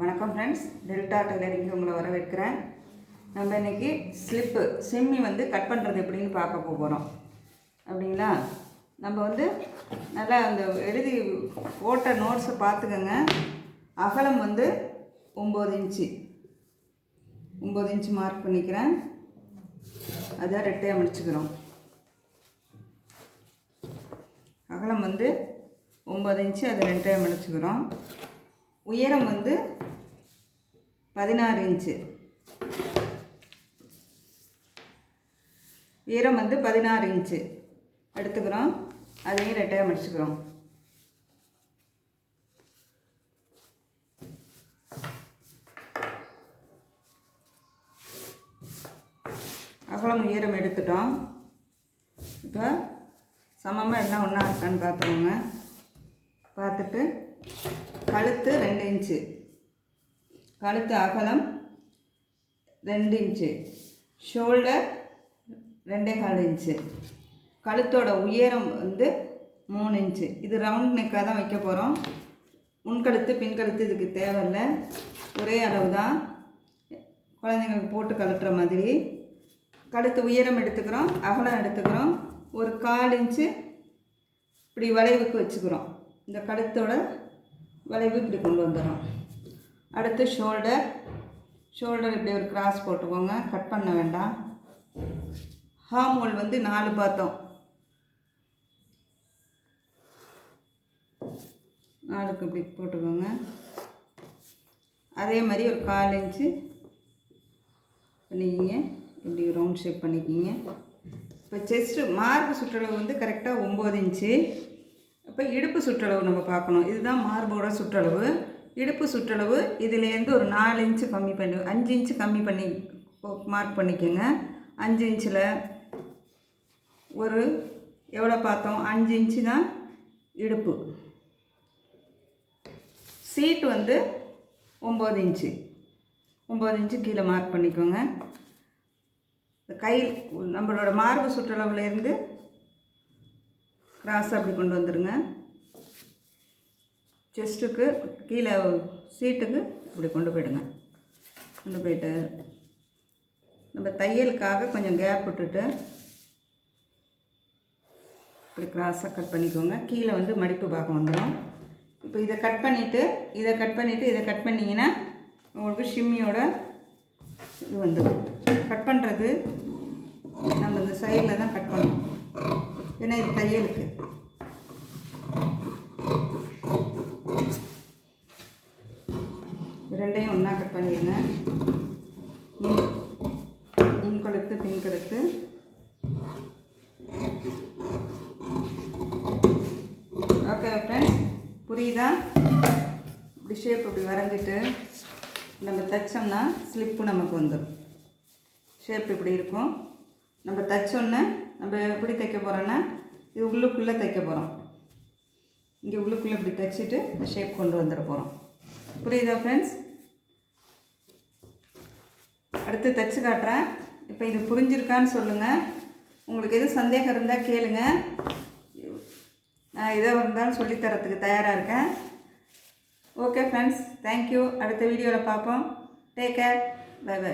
வணக்கம் friends delta டெய்லரிங்க்கு உங்களை வரவேற்கிறேன். நம்ம இன்னைக்கு ஸ்லிப்பு சிம்மி வந்து கட் பண்ணுறது எப்படின்னு பார்க்க போகிறோம் அப்படிங்களா? நம்ம வந்து நல்லா அந்த எழுதி போட்ட நோட்ஸை பார்த்துக்கோங்க. அகலம் வந்து ஒம்பது இன்ச்சு ஒம்பது இன்ச்சு மார்க் பண்ணிக்கிறேன். அதை ரெட்டையாக முடிச்சுக்கிறோம் அகலம் வந்து ஒம்பது இன்ச்சு அதை ரெண்டையாக முடிச்சுக்கிறோம் உயரம் வந்து பதினாறு இன்ச்சு. உயரம் வந்து பதினாறு இன்ச்சு. எடுத்துக்கிறோம். அதையும் ரெட்டையாக முடிச்சுக்கிறோம். அகலம் உயரம் எடுத்துட்டோம். இப்போ சமமாக என்ன ஒன்றா இருக்கான்னு பார்த்துக்கோங்க. பார்த்துட்டு கழுத்து ரெண்டு இன்ச்சு. கழுத்து அகலம் ரெண்டு இன்ச்சு. ஷோல்டர் ரெண்டே கால் இன்ச்சு. கழுத்தோட உயரம் வந்து மூணு இன்ச்சு. இது ரவுண்ட் நெக்காக தான் வைக்க போகிறோம் முன்கழுத்து பின்கழுத்து இதுக்கு தேவையில்லை. ஒரே அளவு தான். குழந்தைங்களுக்கு போட்டு கழட்டுற மாதிரி. கழுத்து உயரம் எடுத்துக்கிறோம் அகலம் எடுத்துக்கிறோம். ஒரு கால் இன்ச்சு இப்படி வளைவுக்கு வச்சுக்கிறோம். இந்த கழுத்தோட வளைவு இப்படி கொண்டு வந்துடும் அடுத்து ஷோல்டர் ஷோல்டர் இப்படி ஒரு கிராஸ் போட்டுக்கோங்க. கட் பண்ண வேண்டாம். ஹார்ம் ஹோல் வந்து நாலு பார்த்தோம். நாலுக்கு இப்படி போட்டுக்கோங்க. அதே மாதிரி ஒரு கால் இன்ச்சு பண்ணிக்கிங்க. இப்படி ரவுண்ட் ஷேப் பண்ணிக்கிங்க. இப்போ செஸ்ட்டு மார்க் சுற்றளவு வந்து கரெக்டாக ஒம்பது இன்ச்சு. இப்போ இடுப்பு சுற்றளவு நம்ம பார்க்கணும். இதுதான் மார்போட சுற்றளவு. இடுப்பு சுற்றளவு இதுலேருந்து ஒரு நாலு இன்ச்சு கம்மி பண்ணி அஞ்சு இன்ச்சு கம்மி பண்ணி மார்க் பண்ணிக்கோங்க. அஞ்சு இன்ச்சில் ஒரு எவ்வளோ பார்த்தோம்? அஞ்சு இன்ச்சு தான் இடுப்பு. சீட் வந்து ஒம்பது இன்ச்சு. ஒம்பது இன்ச்சு கீழே மார்க் பண்ணிக்கோங்க. கை நம்மளோட மார்பு சுற்றளவுலேருந்து கிராஸ் அப்படி கொண்டு வந்துடுங்க. செஸ்ட்டுக்கு கீழே சீட்டுக்கு இப்படி கொண்டு போயிடுங்க. கொண்டு போயிட்டு நம்ம தையலுக்காக கொஞ்சம் கேப் விட்டுட்டு இப்படி கிராஸாக கட் பண்ணிக்கோங்க. கீழே வந்து மடிப்பு பாகம் வந்துடும் இப்போ இதை கட் பண்ணிவிட்டு இதை கட் பண்ணிவிட்டு இதை கட் பண்ணிங்கன்னா உங்களுக்கு ஷிம்மியோட இது வந்துடும் கட் பண்ணுறது நம்ம இந்த சைடில் தான் கட் பண்ணணும். ஏன்னா இது தையலுக்கு ரெண்டையும் ஒன்றா கட் பண்ணிடுங்க. முன் முன் கழுத்து பின் கழுத்து. ஓகே ஃப்ரெண்ட்ஸ் புரியுதா? இப்படி ஷேப் இப்படி வரைஞ்சிட்டு நம்ம தைச்சோம்னா ஸ்லிப்பு நமக்கு வந்துடும் ஷேப் இப்படி இருக்கும். நம்ம தைச்சோன்னே நம்ம எப்படி தைக்க போகிறோன்னா இது உள்ளுக்குள்ளே தைக்க போகிறோம் இங்கே உள்ளுக்குள்ளே இப்படி தைச்சிட்டு ஷேப் கொண்டு வந்துட போகிறோம் புரியுதா ஃப்ரெண்ட்ஸ் அடுத்து தைச்சு காட்டுறேன். இப்போ இது புரிஞ்சிருக்கான்னு சொல்லுங்கள் உங்களுக்கு எதுவும் சந்தேகம் இருந்தால் கேளுங்க. நான் எதோ இருந்தாலும் சொல்லித்தரத்துக்கு தயாராக இருக்கேன். ஓகே ஃப்ரெண்ட்ஸ் தேங்க்யூ அடுத்த வீடியோவில் பார்ப்போம். Take care bye by